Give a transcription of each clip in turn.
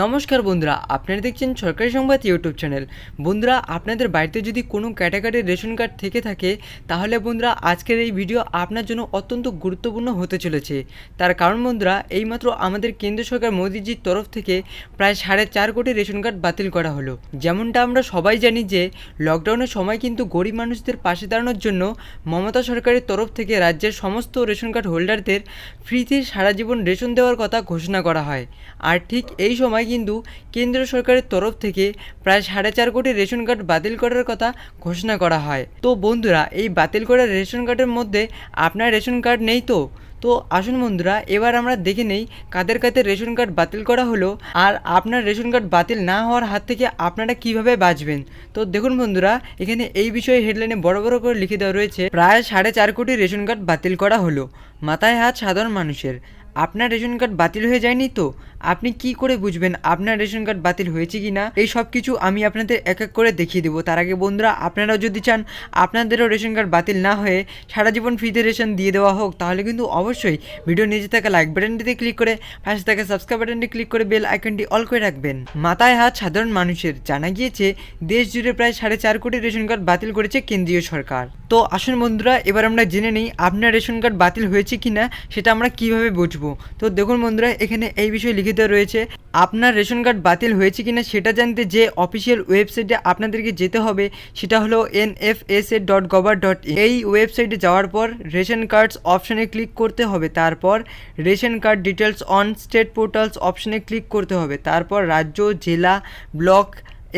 নমস্কার বন্ধুরা, আপনারা দেখছেন সরকারি সংবাদ ইউটিউব চ্যানেল। বন্ধুরা, আপনাদের বাড়িতে যদি কোনো ক্যাটাগরির রেশন কার্ড থেকে থাকে, তাহলে বন্ধুরা, আজকের এই ভিডিও আপনার জন্য অত্যন্ত গুরুত্বপূর্ণ হতে চলেছে। তার কারণ বন্ধুরা, এইমাত্র আমাদের কেন্দ্র সরকার মোদিজির তরফ থেকে প্রায় সাড়ে চার কোটি রেশন কার্ড বাতিল করা হলো। যেমনটা আমরা সবাই জানি যে লকডাউনের সময় কিন্তু গরিব মানুষদের পাশে দাঁড়ানোর জন্য মমতা সরকারের তরফ থেকে রাজ্যের সমস্ত রেশন কার্ড হোল্ডারদের ফ্রিতে সারা জীবন রেশন দেওয়ার কথা ঘোষণা করা হয়। আর ঠিক এই সময় কিন্তু কেন্দ্র সরকারের তরফ থেকে প্রায় সাড়ে চার কোটি রেশন কার্ড বাতিল করার কথা ঘোষণা করা হয়। তো বন্ধুরা, এই বাতিল করা রেশন কার্ডের মধ্যে আপনার রেশন কার্ড নেই তো? তো আসুন বন্ধুরা, এবার আমরা দেখে নেই কাদের কাদের রেশন কার্ড বাতিল করা হলো আর আপনার রেশন কার্ড বাতিল না হওয়ার হাত থেকে আপনারা কীভাবে বাঁচবেন? তো দেখুন বন্ধুরা, এখানে এই বিষয়ে হেডলাইনে বড় বড় করে লিখে দেওয়া রয়েছে, প্রায় সাড়ে চার কোটি রেশন কার্ড বাতিল করা হলো। মাথায় হাত সাধারণ মানুষের। আপনার রেশন কার্ড বাতিল হয়ে যায়নি তো? আপনি কি করে বুঝবেন আপনার রেশন কার্ড বাতিল হয়েছে কি না? এই সব কিছু আমি আপনাদের এক এক করে দেখিয়ে দেবো। তার আগে বন্ধুরা, আপনারাও যদি চান আপনাদেরও রেশন কার্ড বাতিল না হয়ে সারা জীবন ফ্রিতে রেশন দিয়ে দেওয়া হোক, তাহলে কিন্তু অবশ্যই ভিডিও নিজে থাকা লাইক বাটনটিতে ক্লিক করে পাশে থাকা সাবস্ক্রাইব বাটনটি ক্লিক করে বেল আইকনটি অল করে রাখবেন। মাথায় হাত সাধারণ মানুষের, জানা গিয়েছে দেশ জুড়ে প্রায় সাড়ে চার কোটি রেশন কার্ড বাতিল করেছে কেন্দ্রীয় সরকার। তো আসুন বন্ধুরা, এবার আমরা জেনে নিই আপনার রেশন কার্ড বাতিল হয়েছে কি না, সেটা আমরা কীভাবে বুঝব? তো দেখুন বন্ধুরা, এখানে এই বিষয়ে লিখিত রয়েছে, আপনার রেশন কার্ড বাতিল হয়েছে কিনা সেটা জানতে যে অফিসিয়াল ওয়েবসাইটে আপনাদেরকে যেতে হবে, সেটা হলো N F S A dot gov dot এই ওয়েবসাইটে যাওয়ার পর রেশন কার্ডস অপশানে ক্লিক করতে হবে, তারপর ration card details on state portals অপশানে ক্লিক করতে হবে, তারপর রাজ্য, জেলা, ব্লক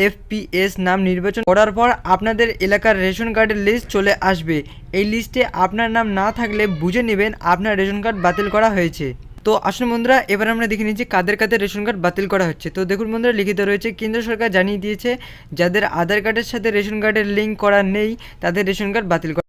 এফপিএস নাম নির্বাচন করার পর আপনাদের এলাকার রেশন কার্ডের লিস্ট চলে আসবে। এই লিস্টে আপনার নাম না থাকলে বুঝে নেবেন আপনার রেশন কার্ড বাতিল করা হয়েছে। তো আসুন বন্ধুরা, এবার আমরা দেখে নিচ্ছি কাদের কাদের রেশন কার্ড বাতিল করা হচ্ছে। তো দেখুন বন্ধুরা, লিখিত রয়েছে, কেন্দ্র সরকার জানিয়ে দিয়েছে, যাদের আধার কার্ডের সাথে রেশন কার্ডের লিঙ্ক করা নেই, তাদের রেশন কার্ড বাতিল করা